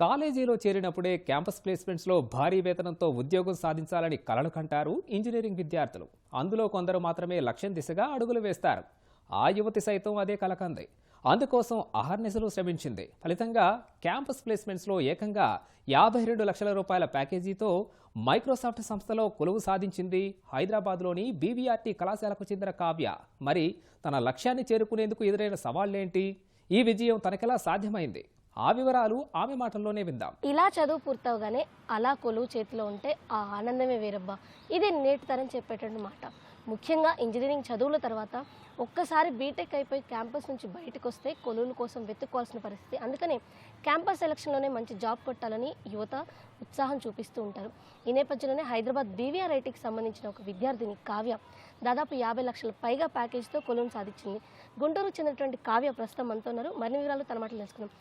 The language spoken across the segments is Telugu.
కాలేజీలో చేరినప్పుడే క్యాంపస్ ప్లేస్మెంట్స్లో భారీ వేతనంతో ఉద్యోగం సాధించాలని కలలు కంటారు ఇంజనీరింగ్ విద్యార్థులు. అందులో కొందరు మాత్రమే లక్ష్యం దిశగా అడుగులు వేస్తారు. ఆ యువతి సైతం అదే కలకంది. అందుకోసం అహర్నిశలు శ్రమించింది. ఫలితంగా క్యాంపస్ ప్లేస్మెంట్స్లో ఏకంగా యాభై రెండు లక్షల రూపాయల ప్యాకేజీతో మైక్రోసాఫ్ట్ సంస్థలో కొలువు సాధించింది హైదరాబాద్లోని బీవీఆర్టీ కళాశాలకు చెందిన కావ్య. మరి తన లక్ష్యాన్ని చేరుకునేందుకు ఎదురైన సవాళ్ళేంటి ఈ విజయం తనకెలా సాధ్యమైంది? ఆ వివరాలు ఆమె మాటల్లోనే విందాం. ఇలా చదువు పూర్తవగానే అలా కొలువు చేతిలో ఉంటే ఆ ఆనందమే వేరబ్బా. ఇది నేటి తరం చెప్పేటటువంటి మాట. ముఖ్యంగా ఇంజనీరింగ్ చదువుల తర్వాత ఒక్కసారి బీటెక్ అయిపోయి క్యాంపస్ నుంచి బయటకు వస్తే కొలువుల కోసం వెతుక్కోవాల్సిన పరిస్థితి. అందుకనే క్యాంపస్ సెలక్షన్లోనే మంచి జాబ్ కొట్టాలని యువత ఉత్సాహం చూపిస్తూ ఉంటారు. ఈ నేపథ్యంలోనే హైదరాబాద్ బీవీఆర్ ఐటీకి సంబంధించిన ఒక విద్యార్థిని కావ్య దాదాపు యాభై లక్షల పైగా ప్యాకేజ్తో కొలువును సాధించింది. గుంటూరు చెందినటువంటి కావ్య ప్రస్తుతం మనతో ఉన్నారు. మరిన్ని వివరాలు తన మాటలు తెలుసుకున్నాం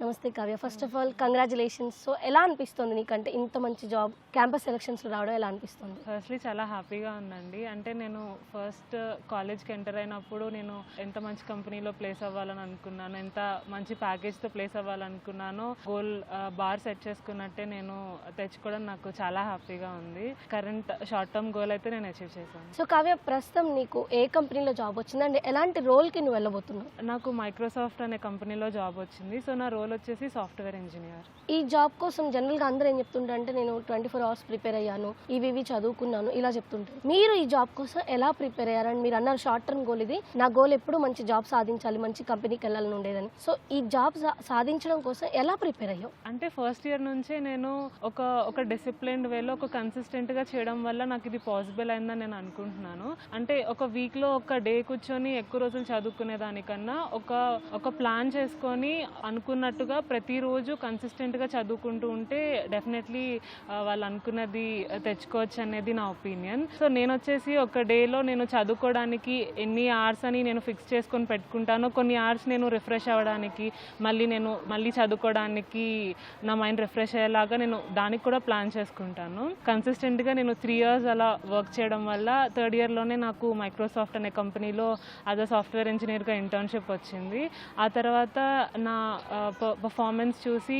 నమస్తే Kavya. First of all congratulations so ఎలా అనిపిస్తుంది నీకంటే ఇంత మంచి జాబ్ క్యాంపస్ సెలక్షన్స్లో రావడం ఎలా అనిపిస్తుంది? ఫస్ట్లీ చాలా హ్యాపీగా ఉందండి. అంటే నేను ఫస్ట్ కాలేజ్కి ఎంటర్ అయినప్పుడు నేను ఎంత మంచి కంపెనీలో ప్లేస్ అవ్వాలని అనుకున్నాను ఎంత మంచి ప్యాకేజ్తో ప్లేస్ అవ్వాలనుకున్నానో గోల్ బార్ సెట్ చేసుకున్నట్టే నేను తెచ్చుకోవడం నాకు చాలా హ్యాపీగా ఉంది. కరెంట్ షార్ట్ టర్మ్ గోల్ అయితే నేను అచీవ్ చేశాను. సో కావ్య ప్రస్తుతం నీకు ఏ కంపెనీలో జాబ్ వచ్చింది? అండ్ ఎలాంటి రోల్కి నువ్వు వెళ్ళబోతున్నావు? నాకు మైక్రోసాఫ్ట్ అనే కంపెనీలో జాబ్ వచ్చింది. సో నా రోల్ వచ్చేసి సాఫ్ట్వేర్ ఇంజనీర్. ఈ జాబ్ కోసం జనరల్గా అందరూ ఏం చెప్తుంటారు అంటే నేను ట్వంటీ ఫోర్ అవర్స్ ప్రిపేర్ అయ్యాను ఇవి ఇవి చదువుకున్నాను ఇలా చెప్తుంటారు మీరు ఈ జాబ్ కోసం ఎలా ప్రిపేర్ అయ్యారని మీరు అన్నారు షార్ట్ టర్మ్ గోల్ ఇది. నా గోల్ ఎప్పుడు మంచి జాబ్ సాధించాలి మంచి కంపెనీకి వెళ్ళాలని ఉండేదని. సో ఈ జాబ్ సాధించడం కోసం ఎలా ప్రిపేర్ అయ్యావు? అంటే ఫస్ట్ ఇయర్ నుంచే నేను ఒక ఒక డిసిప్లిన్డ్ వేలో ఒక కన్సిస్టెంట్గా చేయడం వల్ల నాకు ఇది పాసిబుల్ అయిందని నేను అనుకుంటున్నాను. అంటే ఒక వీక్లో ఒక డే కూర్చొని ఎక్కువ రోజులు చదువుకునే దానికన్నా ఒక ఒక ప్లాన్ చేసుకొని పాటుగా ప్రతిరోజు కన్సిస్టెంట్గా చదువుకుంటూ ఉంటే డెఫినెట్లీ వాళ్ళు అనుకున్నది తెచ్చుకోవచ్చు అనేది నా ఒపీనియన్ సో నేను వచ్చేసి ఒక డేలో నేను చదువుకోవడానికి ఎన్ని అవర్స్ అని నేను ఫిక్స్ చేసుకొని పెట్టుకుంటాను కొన్ని అవర్స్ నేను రిఫ్రెష్ అవ్వడానికి మళ్ళీ నేను మళ్ళీ చదువుకోవడానికి నా మైండ్ రిఫ్రెష్ అయ్యేలాగా నేను దానికి కూడా ప్లాన్ చేసుకుంటాను. కన్సిస్టెంట్గా నేను త్రీ ఇయర్స్ అలా వర్క్ చేయడం వల్ల థర్డ్ ఇయర్లోనే నాకు మైక్రోసాఫ్ట్ అనే కంపెనీలో యాజ్ అ సాఫ్ట్వేర్ ఇంజనీర్గా ఇంటర్న్షిప్ వచ్చింది. ఆ తర్వాత నా పర్ఫార్మెన్స్ చూసి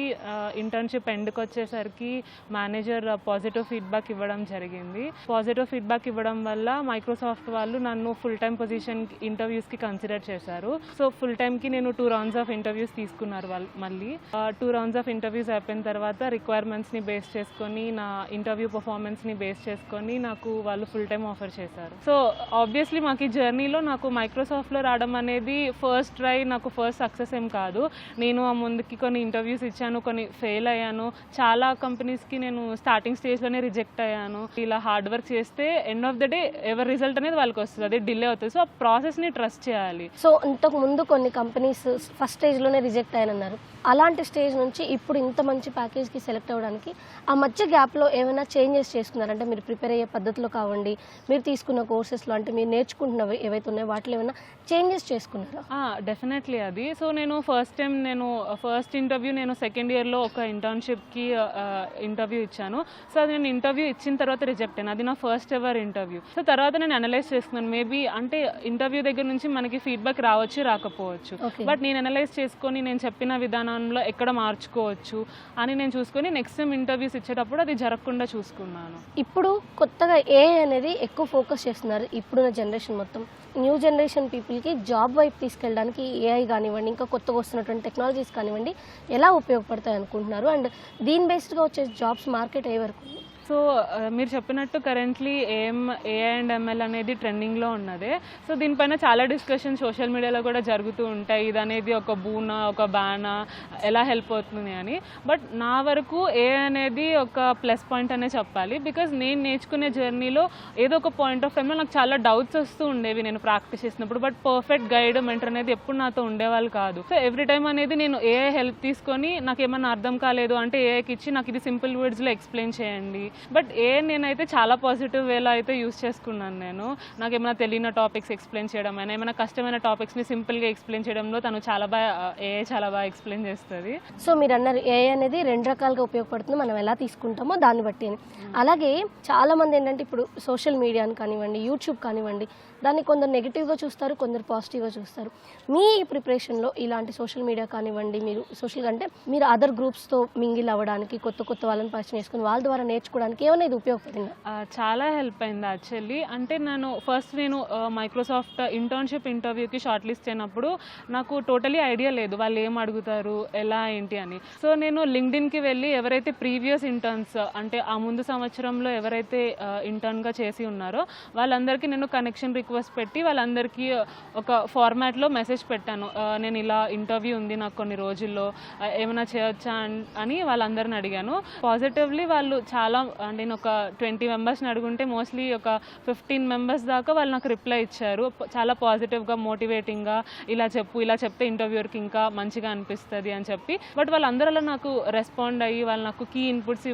ఇంటర్న్షిప్ ఎండ్కి వచ్చేసరికి మేనేజర్ పాజిటివ్ ఫీడ్బ్యాక్ ఇవ్వడం జరిగింది. పాజిటివ్ ఫీడ్బ్యాక్ ఇవ్వడం వల్ల మైక్రోసాఫ్ట్ వాళ్ళు నన్ను ఫుల్ టైం పొజిషన్ ఇంటర్వ్యూస్కి కన్సిడర్ చేశారు. సో ఫుల్ టైంకి నేను టూ రౌండ్స్ ఆఫ్ ఇంటర్వ్యూస్ తీసుకున్నారు వాళ్ళు మళ్ళీ. టూ రౌండ్స్ ఆఫ్ ఇంటర్వ్యూస్ అయిపోయిన తర్వాత రిక్వైర్మెంట్స్ని బేస్ చేసుకొని నా ఇంటర్వ్యూ పర్ఫార్మెన్స్ని బేస్ చేసుకొని నాకు వాళ్ళు ఫుల్ టైం ఆఫర్ చేశారు. సో ఆబ్వియస్లీ మాకు ఈ జర్నీలో నాకు మైక్రోసాఫ్ట్లో రావడం అనేది ఫస్ట్ ట్రై నాకు ఫస్ట్ సక్సెస్ ఏం కాదు. నేను ఆ ముందుకి కొన్ని ఇంటర్వ్యూస్ ఇచ్చాను కొన్ని ఫెయిల్ అయ్యాను. చాలా కంపెనీస్కి నేను స్టార్టింగ్ స్టేజ్లోనే రిజెక్ట్ అయ్యాను. ఇలా హార్డ్ వర్క్ చేస్తే ఎండ్ ఆఫ్ ద డే ఎవరి రిజల్ట్ అనేది వాళ్ళకి వస్తుంది. అది డిలే అవుతుంది. సో ఆ ప్రాసెస్ని ట్రస్ట్ చేయాలి. సో ఇంతకు ముందు కొన్ని కంపెనీస్ ఫస్ట్ స్టేజ్లోనే రిజెక్ట్ అయ్యానన్నారు. అలాంటి స్టేజ్ నుంచి ఇప్పుడు ఇంత మంచి ప్యాకేజ్కి సెలెక్ట్ అవ్వడానికి ఆ మధ్య గ్యాప్లో ఏమైనా చేంజెస్ చేసుకున్నారంటే మీరు ప్రిపేర్ అయ్యే పద్ధతిలో కావండి మీరు తీసుకున్న కోర్సెస్లో అంటే మీరు నేర్చుకుంటున్నవి ఏవైతే ఉన్నాయో వాటిలో ఏమైనా చేంజెస్ చేసుకున్నారా? డెఫినెట్లీ అది. సో నేను ఫస్ట్ టైం నేను ఫస్ట్ ఇంటర్వ్యూ నేను సెకండ్ ఇయర్లో ఒక ఇంటర్న్షిప్కి ఇంటర్వ్యూ ఇచ్చాను. సో అది నేను ఇంటర్వ్యూ ఇచ్చిన తర్వాత రిజెక్ట్ అయ్యాను. అది నా ఫస్ట్ ఎవర్ ఇంటర్వ్యూ. సో తర్వాత నేను అనలైజ్ చేసుకున్నాను. మేబీ అంటే ఇంటర్వ్యూ దగ్గర నుంచి మనకి ఫీడ్బ్యాక్ రావచ్చు రాకపోవచ్చు. బట్ నేను అనలైజ్ చేసుకొని నేను చెప్పిన విధానంలో ఎక్కడ మార్చుకోవచ్చు అని నేను చూసుకొని నెక్స్ట్ టైం ఇంటర్వ్యూస్ ఇచ్చేటప్పుడు అది జరగకుండా చూసుకున్నాను. ఇప్పుడు కొత్తగా ఏ అనేది ఎక్కువ ఫోకస్ చేస్తున్నారు ఇప్పుడున్న జనరేషన్ మొత్తం. న్యూ జనరేషన్ పీపుల్కి జాబ్ వైపు తీసుకెళ్ళడానికి ఏఐ కానివ్వండి ఇంకా కొత్తగా వస్తున్నటువంటి టెక్నాలజీస్ కానివ్వండి ఎలా ఉపయోగపడతాయి అనుకుంటున్నారు అండ్ దీని బేస్డ్గా వచ్చే జాబ్స్ మార్కెట్ ఏ వరకు ఉంది? సో మీరు చెప్పినట్టు currently AM AI and ML అనేది ట్రెండింగ్లో ఉన్నదే. సో దీనిపైన చాలా డిస్కషన్ సోషల్ మీడియాలో కూడా జరుగుతూ ఉంటాయి. ఇది అనేది ఒక బూనా ఒక బ్యానా ఎలా హెల్ప్ అవుతుంది అని. బట్ నా వరకు ఏ అనేది ఒక ప్లస్ పాయింట్ అనే చెప్పాలి. బికాజ్ నేను నేర్చుకునే జర్నీలో ఏదో ఒక పాయింట్ ఆఫ్ టైంలో నాకు చాలా డౌట్స్ వస్తూ ఉండేవి నేను ప్రాక్టీస్ చేసినప్పుడు. బట్ పర్ఫెక్ట్ గైడ్ మెంటర్ అనేది ఎప్పుడు నాతో ఉండేవాళ్ళు కాదు. సో ఎవ్రీ టైం అనేది నేను ఏఐ హెల్ప్ తీసుకొని నాకు ఏమన్నా అర్థం కాలేదు అంటే ఏఐకి ఇచ్చి నాకు ఇది సింపుల్ వర్డ్స్లో ఎక్స్ప్లెయిన్ చేయండి. బట్ ఏ నేనైతే చాలా పాజిటివ్ వేలో అయితే యూస్ చేసుకున్నాను నేను. నాకు ఏమైనా తెలియని టాపిక్స్ ఎక్స్ప్లెయిన్ చేయడం అయినా ఏమైనా కష్టమైన టాపిక్స్ని సింపుల్గా ఎక్స్ప్లెయిన్ చేయడంలో తను చాలా బాగా ఏ చాలా బాగా ఎక్స్ప్లెయిన్ చేస్తుంది. సో మీరు అన్నారు ఏ అనేది రెండు రకాలుగా ఉపయోగపడుతుంది మనం ఎలా తీసుకుంటామో దాన్ని బట్టి. అలాగే చాలా మంది ఏంటంటే ఇప్పుడు సోషల్ మీడియాని కానివ్వండి యూట్యూబ్ కానివ్వండి దాన్ని కొందరు నెగిటివ్గా చూస్తారు కొందరు పాజిటివ్గా చూస్తారు. మీ ప్రిపరేషన్లో ఇలాంటి సోషల్ మీడియా కానివ్వండి మీరు సోషల్ అంటే మీరు అదర్ గ్రూప్స్తో మింగిల్ అవ్వడానికి కొత్త కొత్త వాళ్ళని పరిచయం చేసుకుని వాళ్ళ ద్వారా నేర్చుకోవడానికి ఏమైనా ఇది ఉపయోగపడింది? చాలా హెల్ప్ అయింది యాక్చువల్లీ. అంటే నేను ఫస్ట్ నేను మైక్రోసాఫ్ట్ ఇంటర్న్షిప్ ఇంటర్వ్యూకి షార్ట్ లిస్ట్ అయినప్పుడు నాకు టోటలీ ఐడియా లేదు వాళ్ళు ఏం అడుగుతారు ఎలా ఏంటి అని. సో నేను లింక్డ్ఇన్కి వెళ్ళి ఎవరైతే ప్రీవియస్ ఇంటర్న్స్ అంటే ఆ ముందు సంవత్సరంలో ఎవరైతే ఇంటర్న్గా చేసి ఉన్నారో వాళ్ళందరికీ నేను కనెక్షన్ రిక్వెస్ట్ పెట్టి వాళ్ళందరికీ ఒక ఫార్మాట్లో మెసేజ్ పెట్టాను. నేను ఇలా ఇంటర్వ్యూ ఉంది నాకు కొన్ని రోజుల్లో ఏమైనా చేయొచ్చా అని వాళ్ళందరిని అడిగాను. పాజిటివ్లీ వాళ్ళు చాలా నేను ఒక ట్వంటీ మెంబర్స్ని అడుగుంటే మోస్ట్లీ ఒక ఫిఫ్టీన్ మెంబర్స్ దాకా వాళ్ళు నాకు రిప్లై ఇచ్చారు. చాలా పాజిటివ్గా మోటివేటింగ్గా ఇలా చెప్పు ఇలా చెప్తే ఇంటర్వ్యూర్కి ఇంకా మంచిగా అనిపిస్తుంది అని చెప్పి. బట్ వాళ్ళందరూ అలా నాకు రెస్పాండ్ అయ్యి వాళ్ళు నాకు కీ ఇన్పుట్స్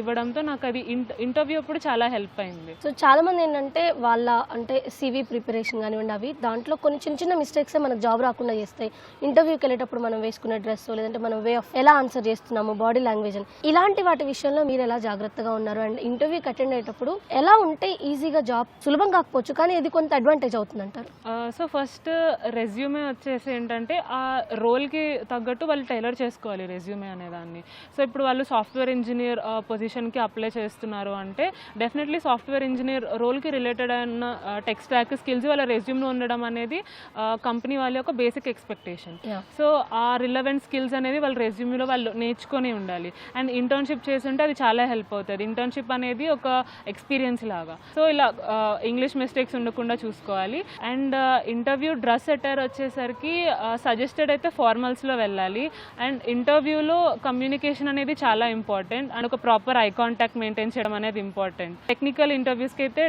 ఇవ్వడంతో నాకు అది ఇంటర్వ్యూ అప్పుడు చాలా హెల్ప్ అయింది. సో చాలామంది ఏంటంటే వాళ్ళ అంటే సివి ప్రిపరేషన్ కానివ్వండి అవి దాంట్లో కొన్ని చిన్న చిన్న మిస్టేక్స్ మనకు జాబ్ రాకుండా చేస్తాయి. ఇంటర్వ్యూకి వెళ్ళేటప్పుడు మనం వేసుకునే డ్రెస్ లేదంటే మనం వే ఆఫ్ ఎలా ఆన్సర్ చేస్తున్నాము బాడీ లాంగ్వేజ్ అని. ఇలాంటి వాటి విషయంలో మీరు ఎలా జాగ్రత్తగా ఉన్నారు? అండ్ ఇంటర్వ్యూకి అటెండ్ అయ్యేటప్పుడు ఎలా ఉంటే ఈజీగా జాబ్ సులభం కాకపోవచ్చు కానీ ఇది కొంత అడ్వాంటేజ్ అవుతుంది అంటారు సో ఫస్ట్ రెజ్యూమే వచ్చేసి ఏంటంటే ఆ రోల్కి తగ్గట్టు వాళ్ళు టైలర్ చేసుకోవాలి రెజ్యూమే అనేదాన్ని సో ఇప్పుడు వాళ్ళు సాఫ్ట్వేర్ ఇంజనీర్ పొజిషన్కి అప్లై చేస్తున్నారు అంటే డెఫినెట్లీ సాఫ్ట్వేర్ ఇంజనీర్ రోల్కి రిలేటెడ్ అయిన టెక్ స్టాక్ స్కిల్స్ వాళ్ళ రెజ్యూమ్లో ఉండడం అనేది కంపెనీ వాళ్ళ యొక్క బేసిక్ ఎక్స్పెక్టేషన్. సో ఆ రిలవెంట్ స్కిల్స్ అనేవి వాళ్ళ రెజ్యూమ్లో వాళ్ళు నేర్చుకొని ఉండాలి. అండ్ ఇంటర్న్షిప్ చేస్తుంటే అది చాలా హెల్ప్ అవుతుంది. ఇంటర్న్షిప్ అనేది ఒక ఎక్స్పీరియన్స్ లాగా. సో ఇలా ఇంగ్లీష్ మిస్టేక్స్ ఉండకుండా చూసుకోవాలి. అండ్ ఇంటర్వ్యూ డ్రెస్ అటైర్ వచ్చేసరికి సజెస్టెడ్ అయితే ఫార్మల్స్లో వెళ్ళాలి. అండ్ ఇంటర్వ్యూలో కమ్యూనికేషన్ అనేది చాలా ఇంపార్టెంట్ అండ్ ఒక ప్రాపర్ ఐ కాంటాక్ట్ మెయింటైన్ చేయడం అనేది ఇంపార్టెంట్ టెక్నికల్ ఇంటర్వ్యూస్కి అయితే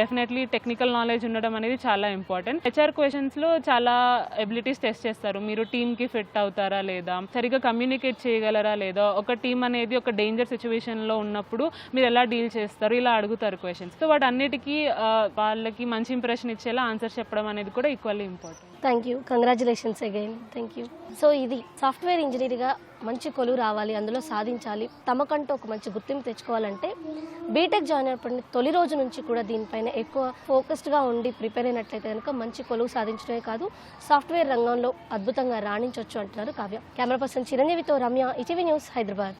డెఫినెట్లీ టెక్నికల్ నాలెడ్జ్ ఉండడం అనేది చాలా ఇంపార్టెంట్ హెచ్ఆర్ క్వశ్చన్స్లో చాలా ఎబిలిటీస్ టెస్ట్ చేస్తారు. మీరు టీమ్కి ఫిట్ అవుతారా లేదా? సరిగ్గా కమ్యూనికేట్ చేయగలరా లేదా? ఒక టీం అనేది ఒక డేంజర్ సిచ్యువేషన్లో ఉన్నప్పుడు మీరు ఎలా డీల్ చేస్తారు ఇలా అడుగుతారు క్వశ్చన్స్ సో వాటి అన్నిటికీ వాళ్ళకి మంచి ఇంప్రెషన్ ఇచ్చేలా ఆన్సర్ చెప్పడం అనేది కూడా equally important thank you congratulations again thank you so ఇది సాఫ్ట్వేర్ ఇంజనీర్గా మంచి కొలువు రావాలి అందులో సాధించాలి తమకంటూ ఒక మంచి గుర్తింపు తెచ్చుకోవాలంటే బీటెక్ జాయిన్ అయినప్పటి తొలి రోజు నుంచి కూడా దీనిపైన ఎక్కువ ఫోకస్డ్గా ఉండి ప్రిపేర్ అయినట్లయితే కనుక మంచి కొలువు సాధించడమే కాదు సాఫ్ట్వేర్ రంగంలో అద్భుతంగా రాణించవచ్చు అంటున్నారు కావ్య. కెమెరా పర్సన్ చిరంజీవితో రమ్య ఇటీవీ న్యూస్ హైదరాబాద్